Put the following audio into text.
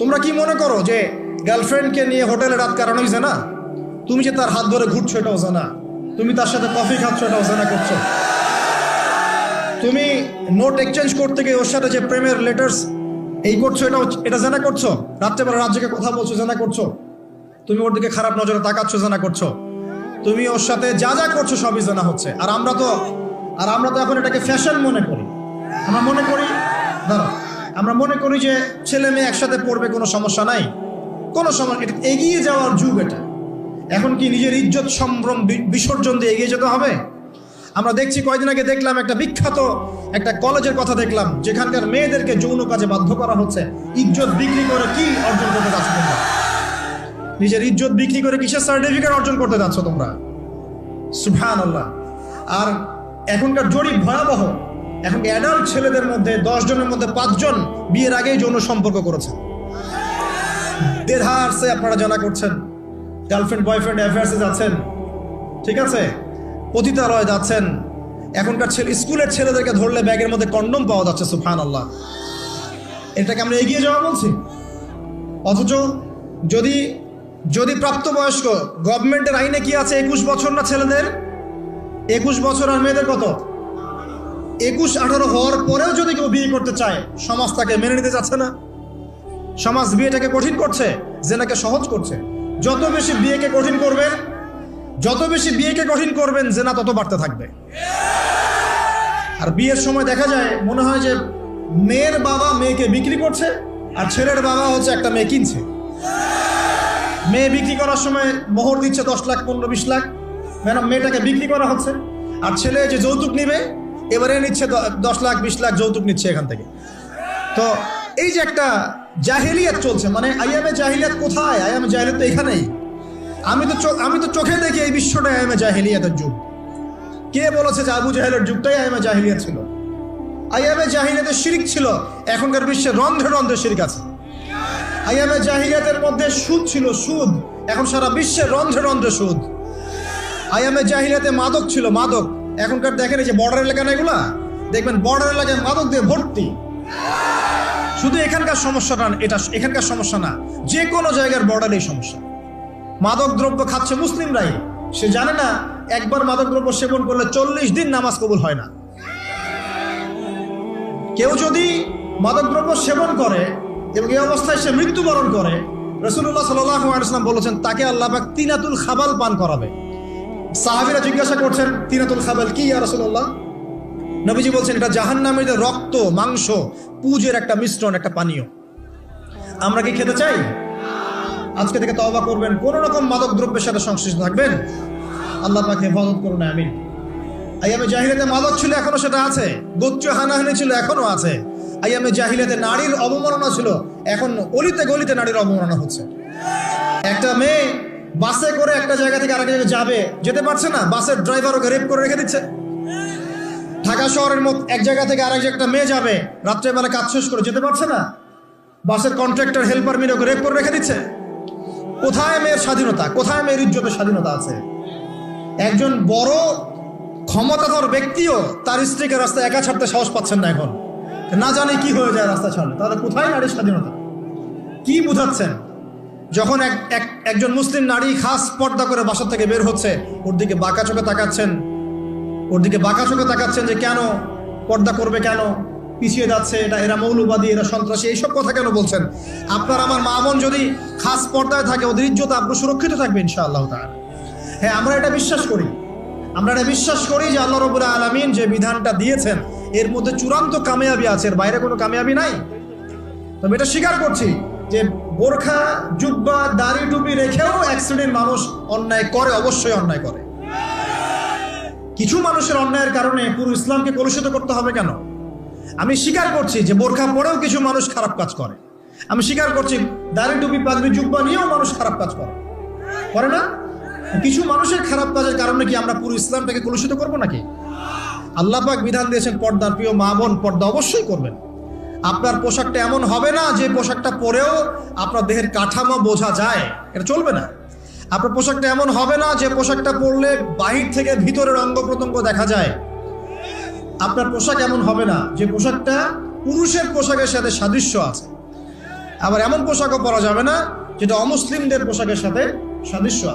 তোমরা কি মনে করো যে গার্লফ্রেন্ডকে নিয়ে হোটেলে রাত কাটানো হয়েছে না তুমি যে তার হাত ধরে ঘুরছো এটাও জানা। তুমি তার সাথে কফি খাচ্ছ এটাও জানা করছ। তুমি নোট এক্সচেঞ্জ করতে গিয়ে ওর সাথে যে প্রেমের লেটার্স এই করছ এটাও এটা জানা করছ? রাত্রেবেলা রাজ্যকে কথা বলছো, জানা করছ? তুমি ওর দিকে খারাপ নজরে তাকাচ্ছ, জানা করছ? তুমি ওর সাথে যা যা করছ সবই জানা হচ্ছে। আর আমরা তো আর আমরা তো এখন এটাকে ফ্যাশন মনে করি। আমরা মনে করি দাঁড়া আমরা মনে করি যে ছেলে মেয়ে একসাথে পড়বে কোনো সমস্যা নাই। কোনো সমস্যা এটা এগিয়ে যাওয়ার যুগ এটা। এখন কি নিজের ইজ্জত সম্ভ্রম বিসর্জন দিয়ে এগিয়ে যেতে হবে? আমরা দেখছি কয়দিন আগে দেখলাম একটা বিখ্যাত একটা কলেজের কথা দেখলাম, যেখানকার মেয়েদেরকে যৌন কাজে বাধ্য করা হচ্ছে। ইজ্জত বিক্রি করে কি অর্জন করতে যাচ্ছ তোমরা? নিজের ইজ্জত বিক্রি করে কিসের সার্টিফিকেট অর্জন করতে যাচ্ছ তোমরা? সুফান আল্লাহ আর এখনকার জরিপ ভয়াবহ। এখন অ্যাডাল্ট ছেলেদের মধ্যে দশ জনের মধ্যে পাঁচজন বিয়ের আগেই যৌন সম্পর্ক করেছেন দেধারসে আপনারা জানা করছেন গার্লফ্রেন্ড বয়ফ্রেন্ড অ্যাফেয়ার্সে যাচ্ছেন, ঠিক আছে? পতিতালয়ে যাচ্ছেন, এখনকার ছেলে, স্কুলের ছেলেদেরকে ধরলে ব্যাগের মধ্যে কন্ডম পাওয়া যাচ্ছে সুফান আল্লাহ এটাকে আমরা এগিয়ে যাওয়া বলছি? অথচ যদি যদি প্রাপ্তবয়স্ক গভর্নমেন্টের আইনে কি আছে, একুশ বছর না ছেলেদের? একুশ বছর আর মেয়েদের কত? একুশ, আঠারো হওয়ার পরেও যদি কেউ বিয়ে করতে চায়, সমাজ তাকে মেনে নিতে যাচ্ছে না। সমাজ বিয়েটাকে কঠিন করছে, জেনাকে সহজ করছে। যত বেশি বিয়েকে কঠিন করবেন, যত বেশি বিয়েকে কঠিন করবেন, জেনা তত বাড়তে থাকবে। আর বিয়ের সময় দেখা যায়, মনে হয় যে মেয়ের বাবা মেয়েকে বিক্রি করছে, আর ছেলের বাবা হচ্ছে একটা মেয়ে কিনছে। মেয়ে বিক্রি করার সময় মোহর দিচ্ছে দশ লাখ, পনেরো, বিশ লাখ। ম্যাডাম মেয়েটাকে বিক্রি করা হচ্ছে। আর ছেলে যে যৌতুক নিবে এবারে নিচ্ছে দশ লাখ, বিশ লাখ যৌতুক নিচ্ছে এখান থেকে। তো এই যে একটা জাহেলিয়াত চলছে মানে আইএমএ জাহিলিয়াত কোথায়? আইএমএ জাহিলিয়াত তো এখানেই। আমি তো আমি তো চোখে দেখি এই বিশ্বটা আইএমএ জাহিলিয়াতের যুগ। কে বলেছে যে আবু জাহেলের যুগটাই আইএমএ জাহিলিয়াত ছিল? আইএমএ জাহিলিয়াতের শিরিক ছিল, এখনকার বিশ্বে রন্ধ্রে রন্ধ্রে শিরিক আছে। আইয়ামে জাহিলিয়াতের মধ্যে সুদ ছিল, সুদ। এখন সারা বিশ্বে রন্ধ্রে রন্ধ্রে সুদ। আইয়ামে জাহিলিয়াতে মাদক ছিল, মাদক। এখনকার দেখেন এই যে বর্ডার এলাকা না এগুলা? দেখবেন বর্ডার এলাকায় মাদক দিয়ে ভর্তি। শুধু এখানকার সমস্যাটা এটা এখানকার সমস্যা না, যে কোনো জায়গার বর্ডারেই সমস্যা। মাদক দ্রব্য খাচ্ছে মুসলিমরাই। সে জানে না, একবার মাদক দ্রব্য সেবন করলে চল্লিশ দিন নামাজ কবুল হয় না। কেউ যদি মাদকদ্রব্য সেবন করে, এবং এই অবস্থায় সে মৃত্যুবরণ করে রসুল্লাহ সাল্লাম বলেছেন, তাকে আল্লাহফাক তিনাতুল খাবাল পান করাবে। সাহাবিরা জিজ্ঞাসা করছেন, তিনাতুল খাবাল কি, ইয়া রসুল্লাহ নবীজি বলছেন, এটা জাহান্নামীদের রক্ত, মাংস, পুজের একটা মিশ্রণ, একটা পানীয়। আমরা কি খেতে চাই? আজকে থেকে তওবা করবেন, কোন রকম মাদক দ্রব্যের সাথে সংশ্লিষ্ট থাকবেন। আল্লাহ পাকে হেফাজত করুন, আমিন। আইয়ামে জাহিলিয়াতে মাদক ছিল, এখনও সেটা আছে। গোত্র হানাহানি ছিল, এখনও আছে। আইয়ামে জাহিলিয়াতে নারীর অবমাননা ছিল, এখন অলিতে গলিতে নারীর অবমাননা হচ্ছে। একটা মেয়ে বাসে করে একটা জায়গা থেকে আরেক জায়গায় যাবে, যেতে পারছে না, বাসের ড্রাইভার ওকে রেপ করে রেখে দিচ্ছে। ঢাকা শহরের মতো এক জায়গা থেকে আরেক একটা মেয়ে যাবে রাত্রেবেলা কাজ শেষ করে যেতে পারছে না, বাসের কন্ট্রাক্টর হেল্পার মিলে ওকে রেপ করে রেখে দিচ্ছে। কোথায় মেয়ের স্বাধীনতা? কোথায় মেয়ের ইজ্জতের স্বাধীনতা আছে? একজন বড় ক্ষমতাধর ব্যক্তিও তার স্ত্রীকে রাস্তায় একা ছাড়তে সাহস পাচ্ছেন না এখন। না জানি কি হয়ে যায় রাস্তা ছাড়লে। তাহলে কোথায় নারীর স্বাধীনতা? কি বুঝাচ্ছেন? যখন এক, এক- একজন মুসলিম নারী খাস পর্দা করে বাসা থেকে বের হচ্ছে, ওর দিকে বাঁকা চোখে তাকাচ্ছেন। ওর দিকে বাঁকা চোখে তাকাচ্ছেন যে, কেন? পর্দা করবে কেন? পিছিয়ে যাচ্ছে, এটা এরা মৌলবাদী, এরা সন্ত্রাসী, এইসব কথা কেন বলছেন? আপনার আমার মা বোন যদি খাস পর্দায় থাকে, ওদের ইজ্জত আপনি সুরক্ষিত থাকবে ইনশাআল্লাহ তাআলা। হ্যাঁ আমরা এটা বিশ্বাস করি। আমরা এটা বিশ্বাস করি যে আল্লাহ রবুল্লা আলমিন যে বিধানটা দিয়েছেন, এর মধ্যে চূড়ান্ত কামিয়াবি আছে, এর বাইরে কোনো কামিয়াবি নাই। তবে এটা স্বীকার করছি। যে বোরখা, জুব্বা, দাড়ি টুপি রেখেও এক শ্রেণির মানুষ অন্যায় করে, অবশ্যই অন্যায় করে। কিছু মানুষের অন্যায়ের কারণে পুরো ইসলামকে কলুষিত করতে হবে কেন? আমি স্বীকার করছি যে বোরখা পরেও কিছু মানুষ খারাপ কাজ করে। আমি স্বীকার করছি দাড়ি টুপি, পাগড়ি, জুব্বা নিয়েও মানুষ খারাপ কাজ করে। করে না? কিছু মানুষের খারাপ কাজের কারণে কি আমরা পুরো ইসলামটাকে কলুষিত করব নাকি? আল্লাহ পাক বিধান দিয়েছেন, পর্দার প্রিয় মা বোন পর্দা অবশ্যই করবেন। আপনার পোশাকটা এমন হবে না যে পোশাকটা পরেও আপনার দেহের কাঠামো বোঝা যায়। এটা চলবে না। আপনার পোশাকটা এমন হবে না যে পোশাকটা পরলে বাহির থেকে ভিতরের অঙ্গ প্রত্যঙ্গ দেখা যায়। আপনার পোশাক এমন হবে না যে পোশাকটা পুরুষের পোশাকের সাথে সাদৃশ্য আছে। আবার এমন পোশাকও পরা যাবে না যেটা অমুসলিমদের পোশাকের সাথে সাদৃশ্য আছে।